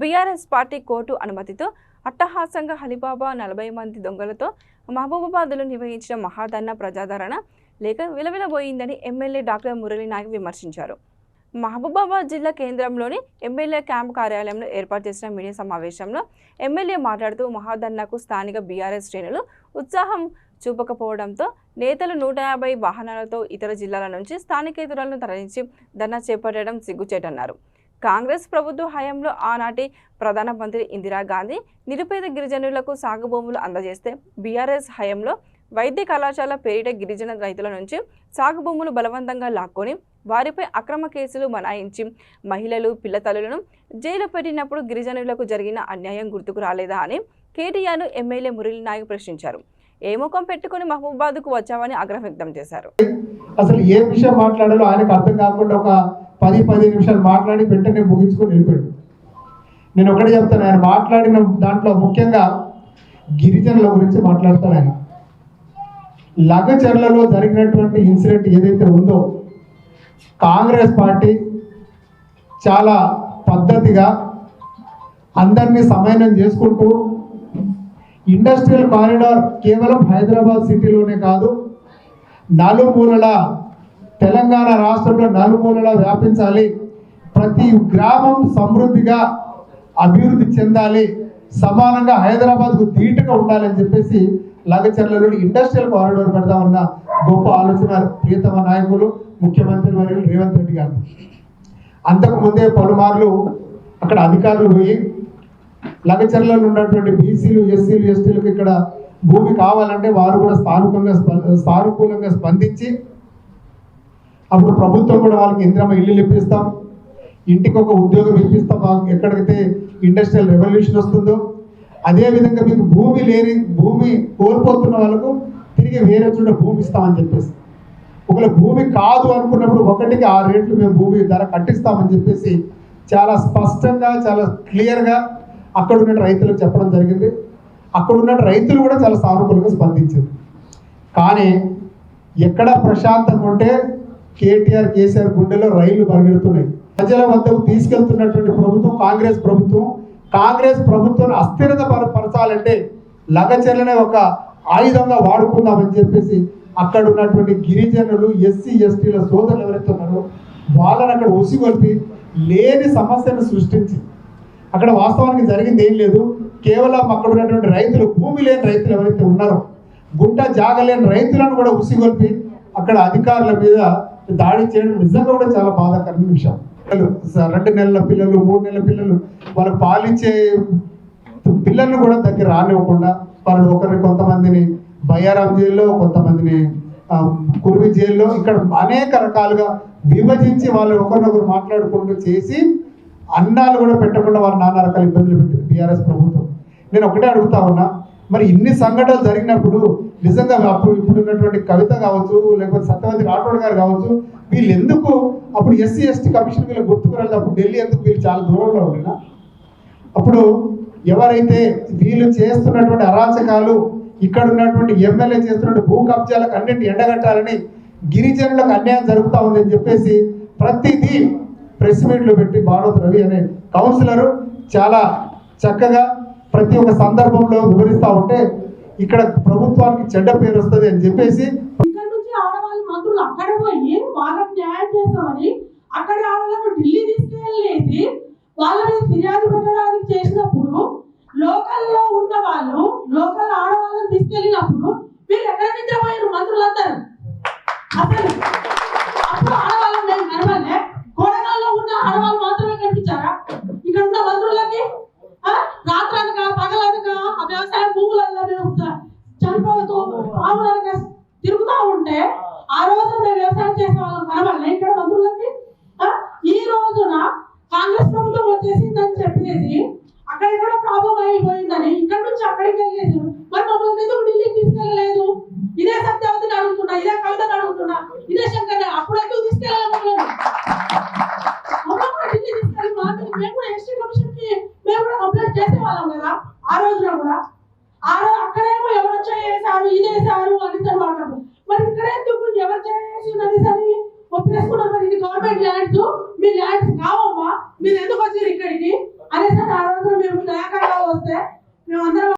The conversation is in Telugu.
బీఆర్ఎస్ పార్టీ కోర్టు అనుమతితో అట్టహాసంగా హలిబాబా నలభై మంది దొంగలతో మహబూబాబాద్లో నిర్వహించిన మహాధర్నా ప్రజాదరణ లేక విలవిలబోయిందని ఎమ్మెల్యే డాక్టర్ మురళీ నాయక్ విమర్శించారు. మహబూబాబాద్ జిల్లా కేంద్రంలోని ఎమ్మెల్యే క్యాంప్ కార్యాలయంలో ఏర్పాటు చేసిన మీడియా సమావేశంలో ఎమ్మెల్యే మాట్లాడుతూ మహాధర్నాకు స్థానిక బీఆర్ఎస్ శ్రేణులు ఉత్సాహం చూపకపోవడంతో నేతలు నూట యాభై వాహనాలతో ఇతర జిల్లాల నుంచి స్థానికేతరులను తరలించి ధర్నా చేపట్టడం సిగ్గుచేటన్నారు. కాంగ్రెస్ ప్రభుత్వ హయాంలో ఆనాటి ప్రధానమంత్రి ఇందిరాగాంధీ నిరుపేద గిరిజనులకు సాగుభూములు అందజేస్తే బీఆర్ఎస్ హయాంలో వైద్య కళాశాల పేరిట గిరిజన రైతుల నుంచి సాగు భూములు బలవంతంగా లాక్కొని వారిపై అక్రమ కేసులు బనాయించి మహిళలు పిల్లతల్లులను జైలు పెట్టినప్పుడు గిరిజనులకు జరిగిన అన్యాయం గుర్తుకు రాలేదా అని కేటీఆర్ను ఎమ్మెల్యే మురళీ నాయక్ ప్రశ్నించారు. ఏ ముఖం పెట్టుకుని మహబూబాద్కు వచ్చావని ఆగ్రహం వ్యక్తం చేశారు. అసలు ఏ విషయం మాట్లాడాలో ఆయనకు అర్థం కాకుండా ఒక పది పది నిమిషాలు మాట్లాడి వెంటనే ముగించుకొని వెళ్ళిపోయాడు. నేను ఒకటి చెప్తాను ఆయన మాట్లాడిన దాంట్లో ముఖ్యంగా గిరిజనుల గురించి మాట్లాడతాడు ఆయన. లగచర్లలో జరిగినటువంటి ఇన్సిడెంట్ ఏదైతే ఉందో కాంగ్రెస్ పార్టీ చాలా పద్ధతిగా అందరినీ సమన్వయం చేసుకుంటూ ఇండస్ట్రియల్ కారిడార్ కేవలం హైదరాబాద్ సిటీలోనే కాదు నలుమూలల తెలంగాణ రాష్ట్రంలో నలుమూలలా వ్యాపించాలి. ప్రతి గ్రామం సమృద్ధిగా అభివృద్ధి చెందాలి. సమానంగా హైదరాబాద్కు ధీటుగా ఉండాలని చెప్పేసి లగచర్లలో ఇండస్ట్రియల్ కారిడోర్ పెడదామన్న గొప్ప ఆలోచన ప్రియతమ నాయకులు ముఖ్యమంత్రి మరియు రేవంత్ రెడ్డి గారు. అంతకు ముందే పలుమార్లు అక్కడ అధికారులు పోయి లగచర్లలో ఉన్నటువంటి బీసీలు ఎస్సీలు ఎస్టీలకు ఇక్కడ భూమి కావాలంటే వారు కూడా స్థానికంగా సానుకూలంగా స్పందించి అప్పుడు ప్రభుత్వం కూడా వాళ్ళకి ఇంద్రమ ఇల్లు ఇప్పిస్తాం ఇంటికి ఒక ఉద్యోగం ఇప్పిస్తాం. వాళ్ళకి ఎక్కడికైతే ఇండస్ట్రియల్ రెవల్యూషన్ వస్తుందో అదేవిధంగా మీకు భూమి లేని భూమి కోల్పోతున్న వాళ్ళకు తిరిగి వేరే చోట భూమి ఇస్తామని చెప్పేసి. ఒకవేళ భూమి కాదు అనుకున్నప్పుడు ఒకటికి ఆ రేట్లు మేము భూమి ధర కట్టిస్తామని చెప్పేసి చాలా స్పష్టంగా చాలా క్లియర్గా అక్కడ ఉన్న రైతులకు చెప్పడం జరిగింది. అక్కడ ఉన్న రైతులు కూడా చాలా సానుకూలంగా స్పందించింది కానీ ఎక్కడ ప్రశాంతంగా ఉంటే కేటీఆర్ కేసీఆర్ గుండెలో రైళ్ళు పరిగెడుతున్నాయి. ప్రజల వద్దకు తీసుకెళ్తున్నటువంటి ప్రభుత్వం కాంగ్రెస్ ప్రభుత్వం కాంగ్రెస్ ప్రభుత్వం అస్థిరత పరచాలంటే లగచర్లనే ఒక ఆయుధంగా వాడుకుందామని చెప్పేసి అక్కడ ఉన్నటువంటి గిరిజనులు ఎస్సీ ఎస్టీల సోదరులు ఎవరైతే ఉన్నారో వాళ్ళని అక్కడ ఉసిగొల్పి లేని సమస్యను సృష్టించి అక్కడ వాస్తవానికి జరిగింది ఏం లేదు. కేవలం అక్కడ ఉన్నటువంటి రైతులు భూమి లేని రైతులు ఎవరైతే ఉన్నారో గుంట జాగలేని రైతులను కూడా ఉసిగొల్పి అక్కడ అధికారుల మీద దాడి చేయడం నిజంగా కూడా చాలా బాధాకరమైన విషయం. రెండు నెలల పిల్లలు మూడు నెలల పిల్లలు వాళ్ళు పాలిచ్చే పిల్లల్ని కూడా దగ్గర రానివ్వకుండా వాళ్ళు ఒకరిని కొంతమందిని బయ్యారాం జైల్లో కొంతమందిని కురువి జైల్లో ఇక్కడ అనేక రకాలుగా విభజించి వాళ్ళు ఒకరినొకరు మాట్లాడుకుంటూ చేసి అన్నాలు కూడా పెట్టకుండా వాళ్ళు నానా రకాల ఇబ్బందులు పెట్టింది బీఆర్ఎస్ ప్రభుత్వం. నేను ఒకటే అడుగుతా ఉన్నా మరి ఇన్ని సంఘటనలు జరిగినప్పుడు నిజంగా అప్పుడు ఇప్పుడు ఉన్నటువంటి కవిత కావచ్చు లేకపోతే సత్యవతి రాఠోడ్ గారు కావచ్చు వీళ్ళు ఎందుకు అప్పుడు ఎస్సీ ఎస్టీ కమిషన్ వీళ్ళు గుర్తుకు అప్పుడు ఢిల్లీ ఎందుకు వీళ్ళు చాలా దూరంలో ఉండినా? అప్పుడు ఎవరైతే వీళ్ళు చేస్తున్నటువంటి అరాచకాలు ఇక్కడ ఉన్నటువంటి ఎమ్మెల్యే చేస్తున్నటువంటి భూ కబ్జాలకు అన్నింటి ఎండగట్టాలని గిరిజనులకు అన్యాయం జరుగుతూ ఉందని చెప్పేసి ప్రతిదీ ప్రెస్ మీట్లు పెట్టి భారత్ రవి అనే కౌన్సిలరు చాలా చక్కగా ప్రతి ఒక్క సందర్భంలో వివరిస్తూ ఉంటే ఇక్కడ ప్రభుత్వానికి చెడ్డ పేరు వస్తుంది అని చెప్పేసి ఇక్కడ నుంచి ఆడవాళ్ళు మంత్రులు అక్కడ పోయి వాళ్ళకి న్యాయం చేస్తామని అక్కడ ఆడవాళ్ళకు ఢిల్లీ తీసుకెళ్ళేసి వాళ్ళ మీద ఫిర్యాదు పెట్టడానికి చేసినప్పుడు లోకల్లో ఉన్న వాళ్ళు లోకల్ ఆడవాళ్ళని తీసుకెళ్ళినప్పుడు వీళ్ళు ఎక్కడ నిద్రపోయారు మంత్రులందరూ? అసలు ఎస్టీ కమిషన్కి మేము కూడా కంప్లైంట్ చేసే వాళ్ళం కదా ఆ రోజున కూడా. ఆ రోజు అక్కడేమో ఎవరు చేశారు ఇది వేసారు అని మాట్లాడు మరి ఇక్కడ ఎందుకు ఎవరు ఉన్నది సరే? ఒప్పేసుకున్నారు మరి ఇది గవర్నమెంట్ ల్యాండ్స్ మీ ల్యాండ్స్ కావమ్మా మీరు ఎందుకు వచ్చారు ఇక్కడికి? అనేసి ఆ రోజు మేము లేకుండా వస్తే మేము అందరం